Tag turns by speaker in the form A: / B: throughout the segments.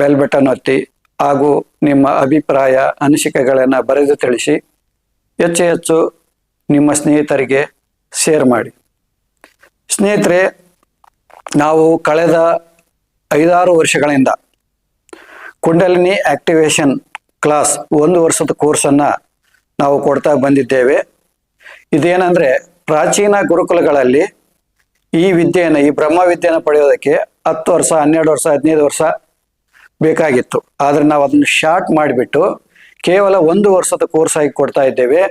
A: Bell button ಒತ್ತಿ ಹಾಗೂ ನಿಮ್ಮ ಅಭಿಪ್ರಾಯ, ಅನಿಸಿಕೆಗಳನ್ನು ಬರೆದು ತಿಳಿಸಿ, ಹೆಚ್ಚು ಹೆಚ್ಚು ನಿಮ್ಮ ಸ್ನೇಹಿತರಿಗೆ ಶೇರ್ ಮಾಡಿ. ಸ್ನೇಹಿತರೆ, ನಾವು ಕಳೆದ ಐದಾರು ವರ್ಷಗಳಿಂದ ಕುಂಡಲಿನಿ ಆಕ್ಟಿವೇಶನ್ ಕ್ಲಾಸ್ ಒಂದು ವರ್ಷದ ಕೋರ್ಸನ್ನು ನಾವು ಕೊಡ್ತಾ ಬಂದಿದ್ದೇವೆ. ಇದೇನೆಂದರೆ ಪ್ರಾಚೀನ ಗುರುಕುಲಗಳಲ್ಲಿ ಈ ವಿದ್ಯೆಯನ್ನು, ಈ ಬ್ರಹ್ಮ ವಿದ್ಯೆಯನ್ನು ಪಡೆಯೋದಕ್ಕೆ ಹತ್ತು ವರ್ಷ, ಹನ್ನೆರಡು ವರ್ಷ, ಹದಿನೈದು ವರ್ಷ ಬೇಕಾಗಿತ್ತು. ಆದರೆ ನಾವು ಅದನ್ನು ಶಾರ್ಟ್ ಮಾಡಿಬಿಟ್ಟು ಕೇವಲ ಒಂದು ವರ್ಷದ ಕೋರ್ಸ್ ಆಗಿ ಕೊಡ್ತಾ ಇದ್ದೇವೆ.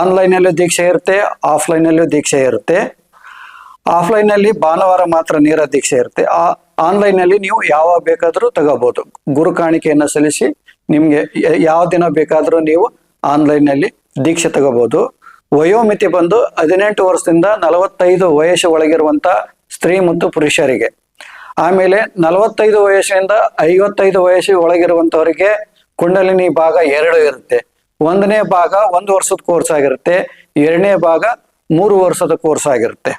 A: ಆನ್ಲೈನಲ್ಲೂ ದೀಕ್ಷೆ ಇರುತ್ತೆ ಆಫ್ಲೈನಲ್ಲೂ ದೀಕ್ಷೆ ಇರುತ್ತೆ. ಆಫ್ಲೈನಲ್ಲಿ ಭಾನುವಾರ ಮಾತ್ರ ನೇರ ದೀಕ್ಷೆ ಇರುತ್ತೆ. ಆ ಆನ್ಲೈನಲ್ಲಿ ನೀವು ಯಾವಾಗ ಬೇಕಾದರೂ ತಗೋಬಹುದು ಗುರು ಕಾಣಿಕೆಯನ್ನು ಸಲ್ಲಿಸಿ ನಿಮಗೆ ಯಾವ ದಿನ ಬೇಕಾದರೂ ನೀವು ಆನ್ಲೈನಲ್ಲಿ ದೀಕ್ಷೆ ತಗೋಬಹುದು ವಯೋಮಿತಿ ಬಂದು ಹದಿನೆಂಟು ವರ್ಷದಿಂದ ನಲವತ್ತೈದು ವಯಸ್ಸು ಒಳಗಿರುವಂತ ಸ್ತ್ರೀ ಮತ್ತು ಪುರುಷರಿಗೆ. ಆಮೇಲೆ ನಲವತ್ತೈದು ವಯಸ್ಸಿನಿಂದ ಐವತ್ತೈದು ವಯಸ್ಸು ಒಳಗಿರುವಂತವರಿಗೆ ಕುಂಡಲಿನಿ ಭಾಗ ಎರಡು ಇರುತ್ತೆ. ಒಂದನೇ ಭಾಗ ಒಂದು ವರ್ಷದ ಕೋರ್ಸ್ ಆಗಿರುತ್ತೆ. ಎರಡನೇ ಭಾಗ ಮೂರು ವರ್ಷದ ಕೋರ್ಸ್ ಆಗಿರುತ್ತೆ.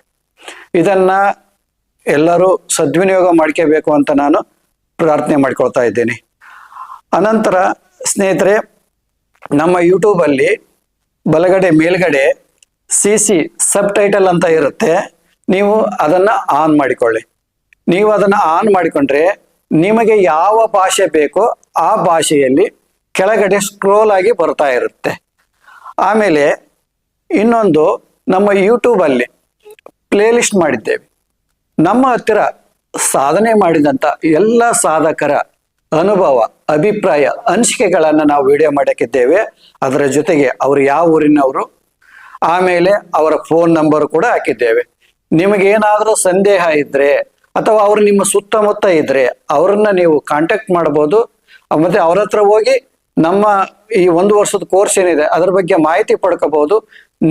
A: ಇದನ್ನ ಎಲ್ಲರೂ ಸದ್ವಿನಿಯೋಗ ಮಾಡ್ಕೋಬೇಕು ಅಂತ ನಾನು ಪ್ರಾರ್ಥನೆ ಮಾಡ್ಕೊಳ್ತಾ ಇದ್ದೀನಿ. ಅನಂತರ ಸ್ನೇಹಿತರೆ, ನಮ್ಮ ಯೂಟ್ಯೂಬಲ್ಲಿ ಬಲಗಡೆ ಮೇಲ್ಗಡೆ ಸಿ ಸಿ ಸಬ್ ಟೈಟಲ್ ಅಂತ ಇರುತ್ತೆ. ನೀವು ಅದನ್ನು ಆನ್ ಮಾಡಿಕೊಳ್ಳಿ. ನೀವು ಅದನ್ನ ಆನ್ ಮಾಡಿಕೊಂಡ್ರೆ ನಿಮಗೆ ಯಾವ ಭಾಷೆ ಬೇಕೋ ಆ ಭಾಷೆಯಲ್ಲಿ ಕೆಳಗಡೆ ಸ್ಕ್ರೋಲ್ ಆಗಿ ಬರ್ತಾ ಇರುತ್ತೆ. ಆಮೇಲೆ ಇನ್ನೊಂದು ನಮ್ಮ ಯೂಟ್ಯೂಬಲ್ಲಿ ಪ್ಲೇಲಿಸ್ಟ್ ಮಾಡಿದ್ದೇವೆ. ನಮ್ಮ ಹತ್ತಿರ ಸಾಧನೆ ಮಾಡಿದಂಥ ಎಲ್ಲ ಸಾಧಕರ ಅನುಭವ, ಅಭಿಪ್ರಾಯ, ಅನಿಸಿಕೆಗಳನ್ನು ನಾವು ವಿಡಿಯೋ ಮಾಡಕ್ಕಿದ್ದೇವೆ. ಅದರ ಜೊತೆಗೆ ಅವರು ಯಾವ ಊರಿನವರು? ಆಮೇಲೆ ಅವರ ಫೋನ್ ನಂಬರ್ ಕೂಡ ಹಾಕಿದ್ದೇವೆ. ನಿಮಗೇನಾದರೂ ಸಂದೇಹ ಇದ್ದರೆ ಅಥವಾ ಅವರು ನಿಮ್ಮ ಸುತ್ತಮುತ್ತ ಇದ್ರೆ ಅವ್ರನ್ನ ನೀವು ಕಾಂಟ್ಯಾಕ್ಟ್ ಮಾಡ್ಬೋದು. ಮತ್ತೆ ಅವ್ರ ಹತ್ರ ಹೋಗಿ ನಮ್ಮ ಈ ಒಂದು ವರ್ಷದ ಕೋರ್ಸ್ ಏನಿದೆ, ಅದ್ರ ಬಗ್ಗೆ ಮಾಹಿತಿ ಪಡ್ಕೋಬಹುದು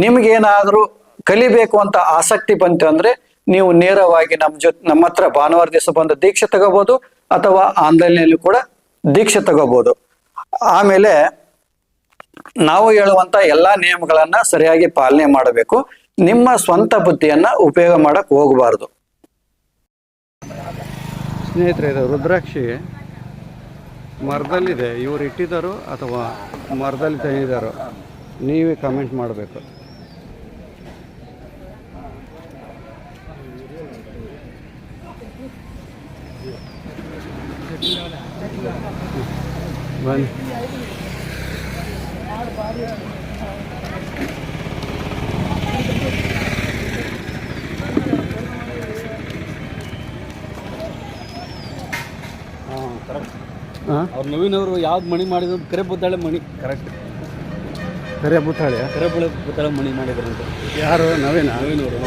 A: ನಿಮ್ಗೇನಾದ್ರೂ ಕಲಿಬೇಕು ಅಂತ ಆಸಕ್ತಿ ಬಂತು ಅಂದ್ರೆ ನೀವು ನೇರವಾಗಿ ನಮ್ಮ ಜೊತೆ, ನಮ್ಮ ಹತ್ರ ಭಾನುವಾರ ದಿವಸ ಬಂದು ದೀಕ್ಷೆ ತಗೋಬಹುದು ಅಥವಾ ಆನ್ಲೈನ್ ಕೂಡ ದೀಕ್ಷೆ ತಗೋಬಹುದು ಆಮೇಲೆ ನಾವು ಹೇಳುವಂತ ಎಲ್ಲಾ ನಿಯಮಗಳನ್ನ ಸರಿಯಾಗಿ ಪಾಲನೆ ಮಾಡಬೇಕು. ನಿಮ್ಮ ಸ್ವಂತ ಬುದ್ಧಿಯನ್ನ ಉಪಯೋಗ ಮಾಡಕ್ ಹೋಗಬಾರ್ದು. ಸ್ನೇಹಿತರೆ ಇದು ರುದ್ರಾಕ್ಷಿ. ಮರದಲ್ಲಿದೆ. ಇವರು ಇಟ್ಟಿದ್ದಾರೋ ಅಥವಾ ಮರದಲ್ಲಿ ತೆಗೆದಿದ್ದಾರೋ ನೀವೇ ಕಮೆಂಟ್ ಮಾಡಬೇಕು. ಬನ್ನಿ.
B: ಅವ್ರು ನವೀನ್ ಅವರು ಯಾವ್ದು ಮಣಿ ಮಾಡಿದ್ರು? ಕರೆ ಬುತ್ತಾಳೆ ಮಣಿ. ಕರೆಕ್ಟ್
A: ಕರೆ ಬುತ್ತಾಳೆ
B: ಕರೆ ಬುಳೆ ಬುತ್ತಾಳೆ ಮಣಿ ಮಾಡಿದ್ರಂತೆ
A: ಯಾರು? ನವೀನ?
B: ನವೀನ್ ಅವರು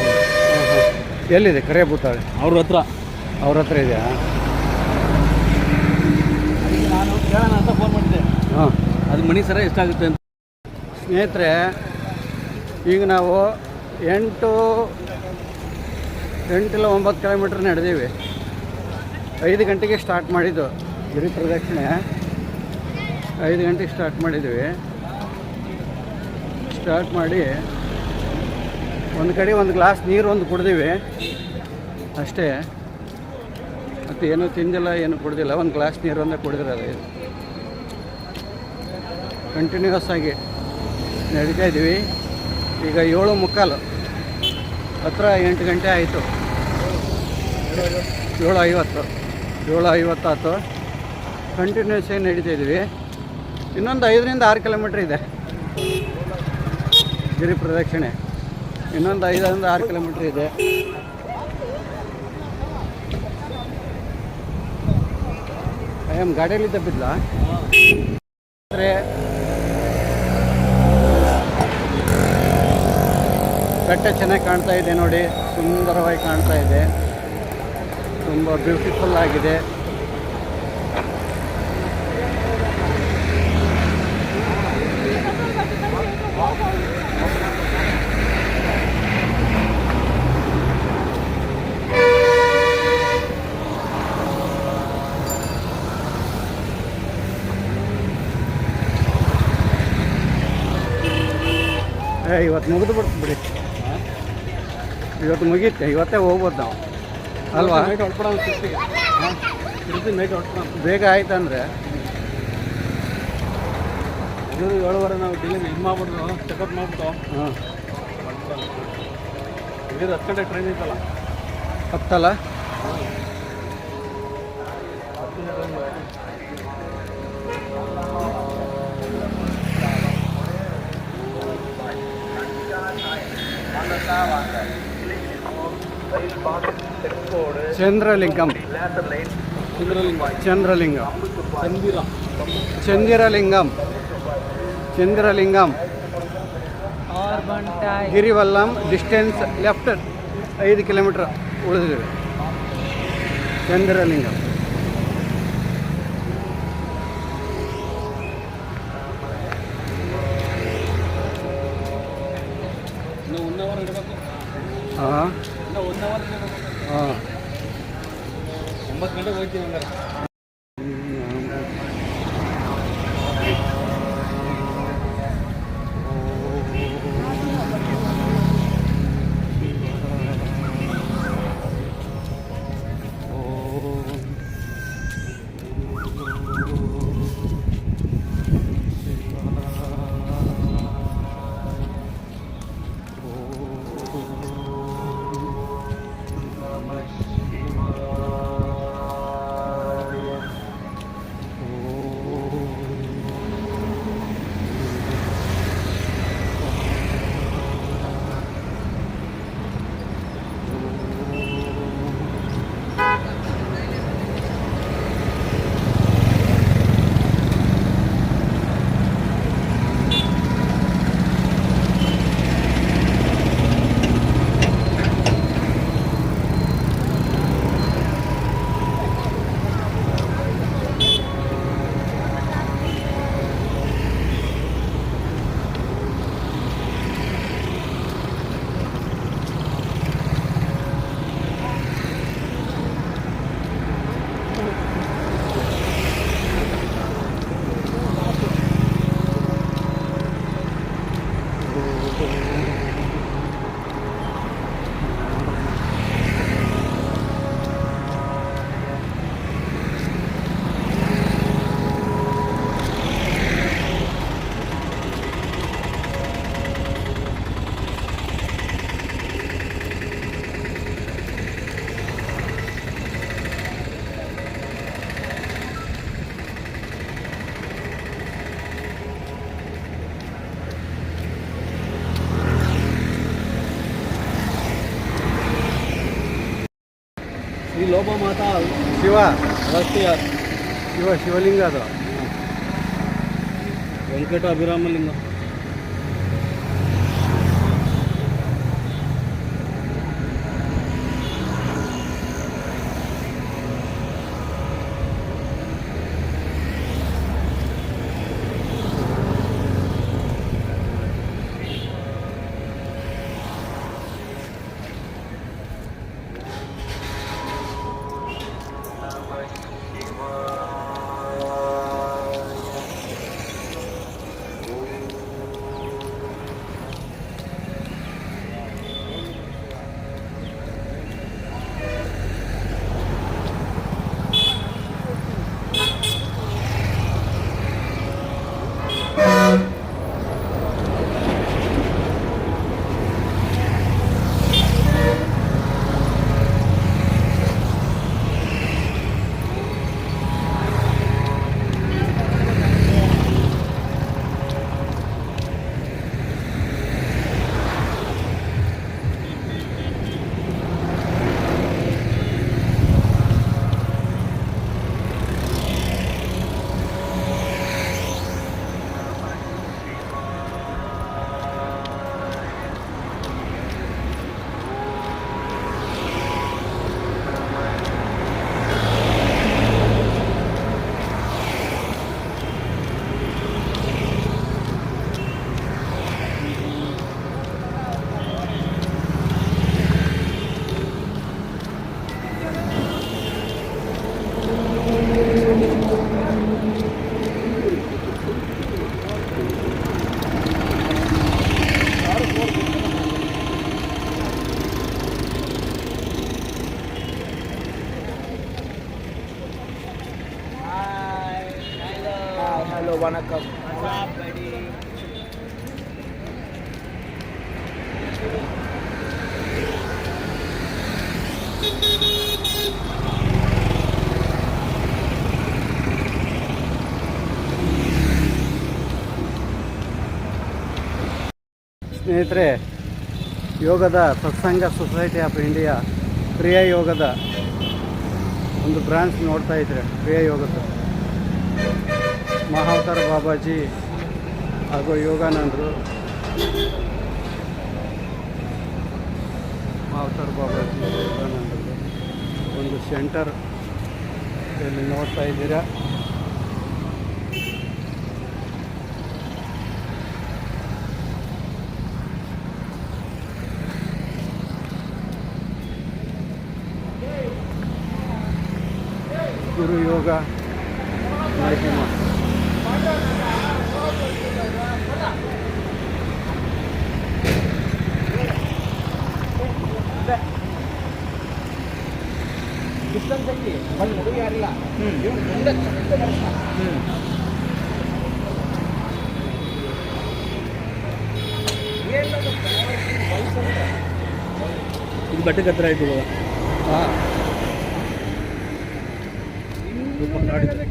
A: ಎಲ್ಲಿದೆ ಕರೆ ಬುತ್ತಾಳೆ
B: ಅವ್ರ ಹತ್ರ.
A: ಅವ್ರ ಹತ್ರ ಇದೆಯಾ?
B: ನಾನು ಕೇಳೋಣ ಅಂತ ಫೋನ್ ಮಾಡಿದ್ದೆ.
A: ಹಾಂ.
B: ಅದು ಮಣಿ ಸರ ಎಷ್ಟಾಗುತ್ತೆ ಅಂತ.
A: ಸ್ನೇಹಿತರೆ ಈಗ ನಾವು ಎಂಟು ಎಂಟಿಲ್ಲ ಒಂಬತ್ತು ಕಿಲೋಮೀಟ್ರ್ ನಡೆದೀವಿ. ಐದು ಗಂಟೆಗೆ ಸ್ಟಾರ್ಟ್ ಮಾಡಿದ್ದು. ಗಿರಿ ಪ್ರದಕ್ಷಿಣೆ ಐದು ಗಂಟೆಗೆ ಸ್ಟಾರ್ಟ್ ಮಾಡಿದ್ವಿ ಸ್ಟಾರ್ಟ್ ಮಾಡಿ ಒಂದು ಕಡೆ ಒಂದು ಗ್ಲಾಸ್ ನೀರು ಒಂದು ಕುಡ್ದೀವಿ. ಅಷ್ಟೇ. ಮತ್ತು ಏನೂ ತಿಂದಿಲ್ಲ, ಏನು ಕುಡ್ದಿಲ್ಲ, ಒಂದು ಗ್ಲಾಸ್ ನೀರು ಒಂದೇ ಕುಡಿದಿರೋದು ಕಂಟಿನ್ಯೂಸ್ ಆಗಿ ನಡೀತಾ ಇದ್ದೀವಿ. ಈಗ ಏಳು ಮುಕ್ಕಾಲು. ಹತ್ರ ಎಂಟು ಗಂಟೆ ಆಯಿತು. ಏಳು ಐವತ್ತು. ಏಳು ಐವತ್ತು ಆಯ್ತು ಕಂಟಿನ್ಯೂಸ್ ಆಗಿ ನಡೀತಾ ಇದ್ದೀವಿ. ಇನ್ನೊಂದು ಐದರಿಂದ ಆರು ಕಿಲೋಮೀಟ್ರ್ ಇದೆ. ಗಿರಿ ಪ್ರದಕ್ಷಿಣೆ. ಇನ್ನೊಂದು ಐದರಿಂದ ಆರು ಕಿಲೋಮೀಟ್ರ್ ಇದೆ. ಏನು ಗಾಡಿಯಲ್ಲಿ ತಪ್ಪಿದ್ಲ? ಬೆಟ್ಟ ಚೆನ್ನಾಗಿ ಕಾಣ್ತಾ ಇದೆ ನೋಡಿ. ಸುಂದರವಾಗಿ ಕಾಣ್ತಾ ಇದೆ. ತುಂಬ ಬ್ಯೂಟಿಫುಲ್ ಆಗಿದೆ. ಇವತ್ತು ಮುಗಿದು ಬಿಡ್ತು ಬಿಡಿ. ಇವತ್ತು ಮುಗೀತೆ. ಇವತ್ತೇ ಹೋಗ್ಬೋದು ನಾವು. ಅಲ್ವಾ?
B: ನೈಟ್ ಹೊಡ್ಬಿಡೋ ಬೇಗ ಆಯ್ತು ತಿರ್ತಿ ನೈಟ್ ಹೊಡ್ಬಿಡೋ
A: ಬೇಗ ಆಯ್ತಂದ್ರೆ
B: ಇದು ಏಳುವರೆ ನಾವು ಡಿಲೇ ಇದು ಮಾಡ್ಬಿಟ್ಟು ಚೆಕಪ್ ಮಾಡ್ಬಿಟ್ಟು
A: ಹಾಂ
B: ಇದು ಹತ್ತು ಗಂಟೆ ಟ್ರೈನ್ ಐತಲ್ಲ
A: ಹತ್ತಲ್ಲ ಚಂದ್ರಲಿಂಗಂ
B: ಚಂದ್ರಲಿಂಗ
A: ಚಂದ್ರಲಿಂಗಂ
B: ಚಂದಿರ
A: ಚಂದಿರಲಿಂಗಂ ಚಂದ್ರಲಿಂಗಂ ಗಿರಿವಲ್ಲಂ ಡಿಸ್ಟೆನ್ಸ್ ಲೆಫ್ಟ್ ಐದು ಕಿಲೋಮೀಟ್ರ್ ಉಳಿದಿದೆ ಚಂದ್ರಲಿಂಗಂ
B: ಶ್ರೀ ಲೋಪ ಮಾತಾ
A: ಶಿವ
B: ಅಗಸ್ತ್ಯ
A: ಶಿವ ಶಿವಲಿಂಗ ಅದು
B: ವೆಂಕಟ ಅಭಿರಾಮಲಿಂಗ
A: ಸ್ನೇಹಿತರೆ, ಯೋಗದ ಸತ್ಸಂಗ ಸೊಸೈಟಿ ಆಫ್ ಇಂಡಿಯಾ ಪ್ರಿಯ ಯೋಗದ ಒಂದು ಬ್ರಾಂಚ್ ನೋಡ್ತಾ ಇದ್ರೆ ಪ್ರಿಯ ಯೋಗದ. ಮಹಾವತಾರ ಬಾಬಾಜಿ ಹಾಗೂ ಯೋಗಾನಂದರು. ಮಹಾವತಾರ ಬಾಬಾಜಿ ಯೋಗಾನಂದರು. ಒಂದು ಸೆಂಟರ್ ಇಲ್ಲಿ ನೋಡ್ತಾ ಇದ್ದೀರಾ. ಯೋಗ ಕಾರ್ಯಕ್ರಮ
C: ಒಂದು ಮಗು ಯಾರಿಲ್ಲ ಇವ್ನು ಮುಂದೆ
B: ಹ್ಞೂ ಬಟ್ಟೆ ಹತ್ರ ಆಯ್ತು
A: ಹಾಂ. கொண்டாடுது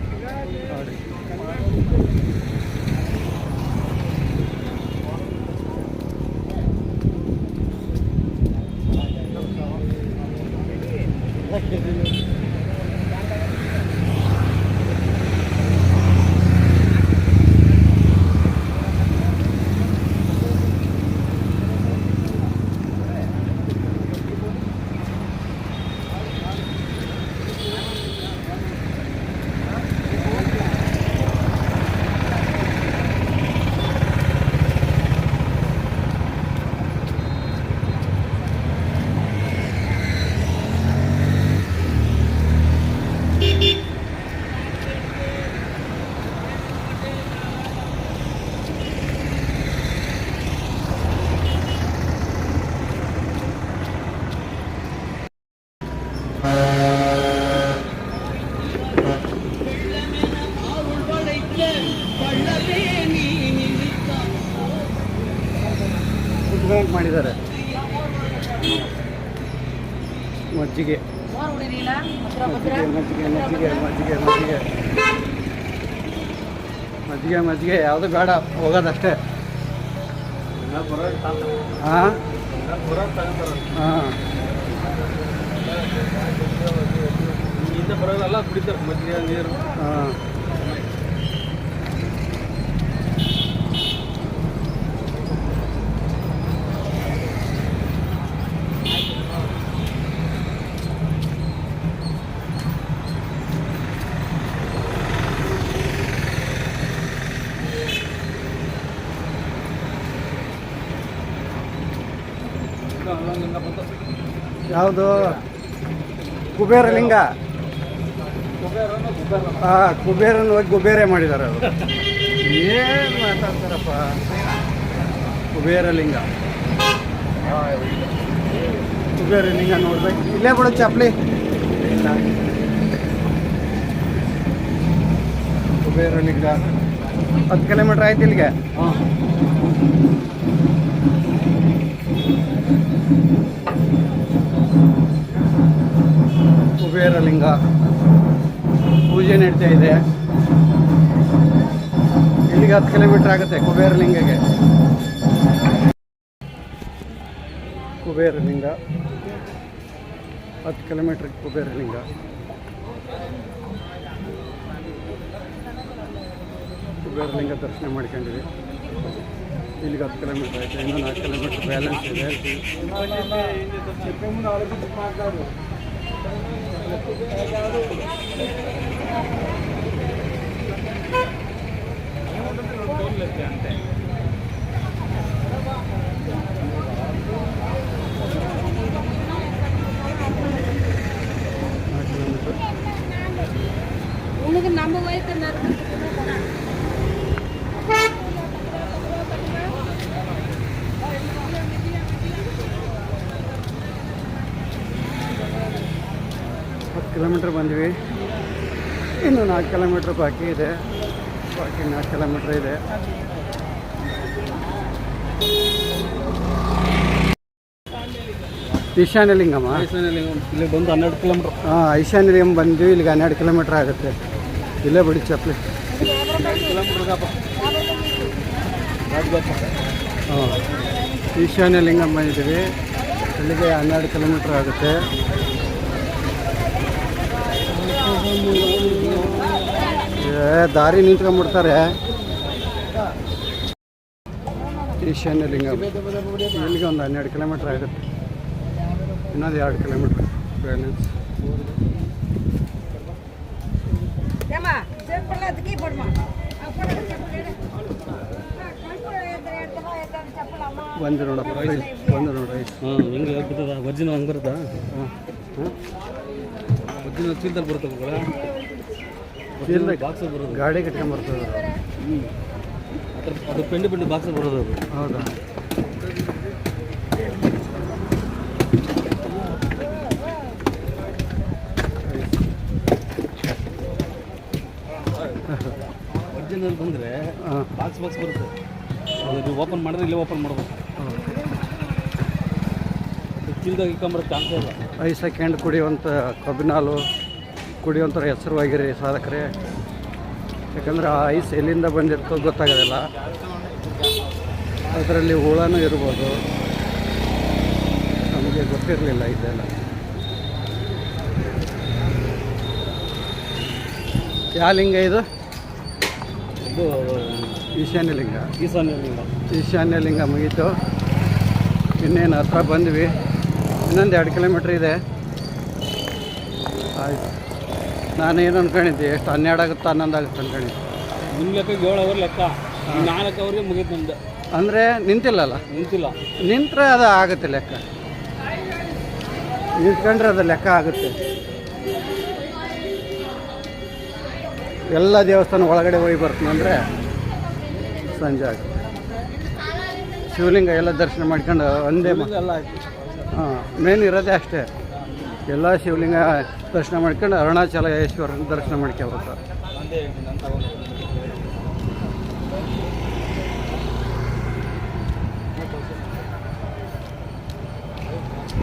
A: Thank you. ಕುತ್ಕೊಂಡು ಮಾಡಿದ್ದಾರೆ. ಮಜ್ಜಿಗೆ. ಮಜ್ಜಿಗೆ ಮಜ್ಜಿಗೆ ಮಜ್ಜಿಗೆ ಮಜ್ಜಿಗೆ ಮಜ್ಜಿಗೆ. ಮಜ್ಜಿಗೆ ಮಜ್ಜಿಗೆ ಯಾವುದು ಬೇಡ ಹೋಗೋದಷ್ಟೇ. ಹಾಂ ಹಾಂ
B: ಬರೋದೆಲ್ಲ ಕುಡಿತಾರೆ ಮಜ್ಜಿಗೆ ನೀರು.
A: ಹಾಂ
B: ಲಿಂಗ ಬಂತು
A: ಯಾವುದು?
B: ಕುಬೇರಲಿಂಗ
A: ಹಾಂ ಕುಬೇರನ ಹೋಗಿ ಕುಬೇರೆ ಮಾಡಿದ್ದಾರೆ ಅವರು. ಏನು ಮಾತಾಡ್ತಾರಪ್ಪ? ಕುಬೇರಲಿಂಗ ಲಿಂಗ. ಕುಬೇರ ಲಿಂಗ ನೋಡ್ಬೇಕು. ಇಲ್ಲೇ ಬಿಡು ಚಪ್ಪಲಿ. ಕುಬೇರಲಿಂಗ ಹತ್ತು ಕಿಲೋಮೀಟ್ರ್ ಆಯ್ತು ಇಲ್ಲಿಗೆ.
B: ಹಾಂ.
A: ಕುಬೇರ ಲಿಂಗ. ಪೂಜೆ ನಡೀತಾ ಇದೆ. ಇಲ್ಲಿಗೆ ಹತ್ತು ಕಿಲೋಮೀಟ್ರ್ ಆಗುತ್ತೆ ಕುಬೇರ ಲಿಂಗಗೆ ಕುಬೇರ ಲಿಂಗ. ಹತ್ತು ಕಿಲೋಮೀಟ್ರ್ ಕುಬೇರ ಲಿಂಗ. ಕುಬೇರ ಲಿಂಗ ದರ್ಶನ ಮಾಡ್ಕೊಂಡಿವಿ ಇಲ್ಲಿಗೆ ಹತ್ತು ಕಿಲೋಮೀಟ್ರ್ ಆಯಿತು. ಇನ್ನೂ ನಾಲ್ಕು ಕಿಲೋಮೀಟ್ರ್ ಬ್ಯಾಲೆನ್ಸ್ ಇದೆ.
D: உனக்கு நம்ம வயசு
A: நடக்கும் ಕಿಲೋಮೀಟ್ರ್ ಬಂದ್ವಿ. ಇನ್ನು ನಾಲ್ಕು ಕಿಲೋಮೀಟ್ರ್ ಬಾಕಿ ಇದೆ. ಬಾಕಿ ನಾಲ್ಕು ಕಿಲೋಮೀಟ್ರ್ ಇದೆ. ಈಶಾನ್ಯಲಿಂಗಮ್ಮ?
B: ಲಿಂಗಮ್ಮ ಇಲ್ಲಿ ಬಂದು ಹನ್ನೆರಡು ಕಿಲೋಮೀಟ್ರ್.
A: ಹಾಂ ಐಶಾನ್ಯಲಿಂಗಂ ಬಂದ್ವಿ. ಇಲ್ಲಿಗೆ ಹನ್ನೆರಡು ಕಿಲೋಮೀಟ್ರ್ ಆಗುತ್ತೆ. ಇಲ್ಲೇ ಬಿಡಿ ಚಪ್ಪಲಿ. ಹಾಂ ಈಶಾನ್ಯಲಿಂಗಮ್ಮ ಇದ್ದೀವಿ. ಇಲ್ಲಿಗೆ ಹನ್ನೆರಡು ಕಿಲೋಮೀಟ್ರ್ ಆಗುತ್ತೆ. ದಾರಿ ನಿಂತ್ಕೊಂಡ್ಬಿಡ್ತಾರೆ ಈಶಾನ್ಯಲಿಂಗ ಇಲ್ಲಿಗೆ ಒಂದು ಹನ್ನೆರಡು ಕಿಲೋಮೀಟ್ರ್ ಆಗುತ್ತೆ ಇನ್ನೊಂದು ಎರಡು ಕಿಲೋಮೀಟ್ರ್ ಬ್ಯಾಲೆನ್ಸ್ ಒಂದು ನೋಡಪ್ಪ ಒಂದು ನೋಡಿ
B: ಹ್ಞೂ ಹಿಂಗೆ ಒರಿಜಿನಲ್ ಹಂಗೆ ಬರುತ್ತಾ
A: ಹಾಂ
B: ಒರಿಜಿನಲ್ ಚೀಲದಲ್ಲಿ ಬರುತ್ತೆ ಕೂಡ
A: ಚೀಲದ
B: ಬಾಕ್ಸ್ ಬರೋದು.
A: ಗಾಡಿ ಕಟ್ಕೊಂಬರ್ತದೆ
B: ಅದ್ರ ಅದು ಪೆಂಡು ಪೆಂಡು ಬಾಕ್ಸ್ ಬರೋದು ಅದು.
A: ಹೌದಾ?
B: ಒರಿಜಿನಲ್ ಬಂದರೆ ಬಾಕ್ಸ್ ಬಾಕ್ಸ್ ಬರುತ್ತೆ. ಅದು ನೀವು ಓಪನ್ ಮಾಡಿದ್ರೆ ಇಲ್ಲೇ ಓಪನ್ ಮಾಡ್ಬೇಕು ಚೀಲದಾಗ ಇಕ್ಕೊಂಬರೋ ಚಾನ್ಸೇ ಇಲ್ಲ.
A: ಹಾಲು ಸೆಕೆಂಡ್ ಕುಡಿಯುವಂಥ ಕಬ್ಬಿನಾಲು ಕುಡಿಯುವಂಥ ಹೆಸರುವಾಗಿರಿ ಸಾಧಕರೇ ಯಾಕಂದ್ರೆ ಆ ಐಸ್ ಎಲ್ಲಿಂದ ಬಂದಿರ್ತೋ ಗೊತ್ತಾಗೋದಿಲ್ಲ. ಅದರಲ್ಲಿ ಹುಳನೂ ಇರ್ಬೋದು. ನಮಗೆ ಗೊತ್ತಿರಲಿಲ್ಲ ಇದೆಲ್ಲ. ಯಾವ ಲಿಂಗ ಇದು?
B: ಇದು
A: ಈಶಾನ್ಯ ಲಿಂಗ.
B: ಈಶಾನ್ಯಲಿಂಗ
A: ಈಶಾನ್ಯ ಲಿಂಗ ಮುಗೀತು. ಇನ್ನೇನು ಹತ್ರ ಬಂದ್ವಿ. ಇನ್ನೊಂದು ಎರಡು ಕಿಲೋಮೀಟ್ರ್ ಇದೆ. ಆಯ್ತು. ನಾನು ಏನು ಅನ್ಕೊಂಡಿದ್ದೆ ಎಷ್ಟು ಹನ್ನೆರಡು ಆಗುತ್ತೆ ಹನ್ನೊಂದು ಆಗುತ್ತೆ ಅನ್ಕೊಂಡಿದ್ದೆ.
B: ನಿಮ್ಮ ಲೆಕ್ಕ ಏಳು ಅವರ್ ಲೆಕ್ಕ? ನಾಲ್ಕು ಅವ್ರಿಗೆ ಮುಗೀತು ನಮ್ದು
A: ಅಂದರೆ ನಿಂತಿಲ್ಲಲ್ಲ?
B: ನಿಂತಿಲ್ಲ.
A: ನಿಂತರೆ ಅದು ಆಗುತ್ತೆ ಲೆಕ್ಕ. ನಿಂತ್ಕೊಂಡ್ರೆ ಅದು ಲೆಕ್ಕ ಆಗುತ್ತೆ. ಎಲ್ಲ ದೇವಸ್ಥಾನ ಒಳಗಡೆ ಹೋಗಿ ಬರ್ತೀನಿ ಅಂದರೆ ಸಂಜೆ ಆಗುತ್ತೆ. ಶಿವಲಿಂಗ ಎಲ್ಲ ದರ್ಶನ ಮಾಡ್ಕೊಂಡು ಒಂದೇ ಮಕ್ಕಳೆಲ್ಲ
B: ಎಲ್ಲ ಆಯ್ತು.
A: ಮೇನ್ ಇರೋದೇ ಅಷ್ಟೇ. ಎಲ್ಲ ಶಿವಲಿಂಗ ದರ್ಶನ ಮಾಡ್ಕೊಂಡು ಅರುಣಾಚಲೇಶ್ವರನ ದರ್ಶನ
B: ಮಾಡ್ಕೊಬೇಕು